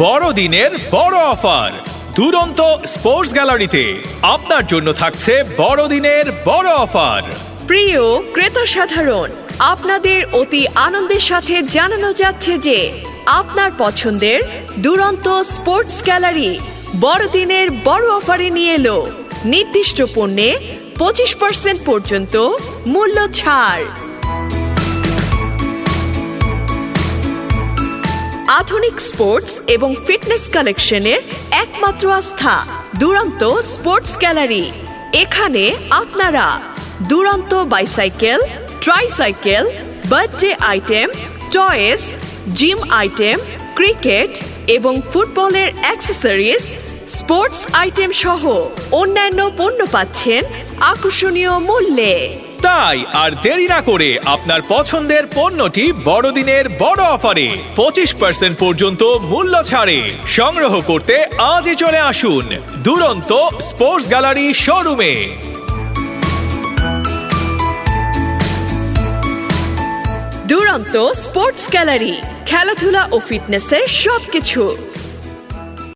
বড়দিনের বড় অফার। দুরন্ত স্পোর্টস গ্যালারিতে আপনার জন্য থাকছে বড়দিনের বড় অফার। প্রিয়, ক্রেতা সাধারণ, আপনাদের অতি আনন্দের সাথে জানানো যাচ্ছে যে, আপনার পছন্দের দুরন্ত স্পোর্টস গ্যালারি বড়দিনের বড় অফারে নিয়ে এলো। নির্দিষ্ট পণ্যে পঁচিশ পার্সেন্ট পর্যন্ত মূল্য ছাড়। আধুনিক স্পোর্টস এবং ফিটনেস কালেকশনের একমাত্র আস্থা, দুরন্ত স্পোর্টস গ্যালারি। এখানে আপনারা Duronto bicycle, tricycle, birthday item, toys, gym item, cricket এবং ফুটবলের অ্যাক্সেসরিজ, স্পোর্টস আইটেম সহ অন্যান্য পণ্য পাচ্ছেন আকর্ষণীয় মূল্যে। তাই আর দেরি না করে আপনার পছন্দের পণ্যটি বড়দিনের বড় অফারে পঁচিশ পার্সেন্ট পর্যন্ত মূল্য ছাড়ে। সংগ্রহ করতে আজই চলে আসুন দুরন্ত স্পোর্টস গ্যালারি শোরুমে। দুরন্ত স্পোর্টস গ্যালারি, খেলাধুলা ও ফিটনেসের সবকিছু।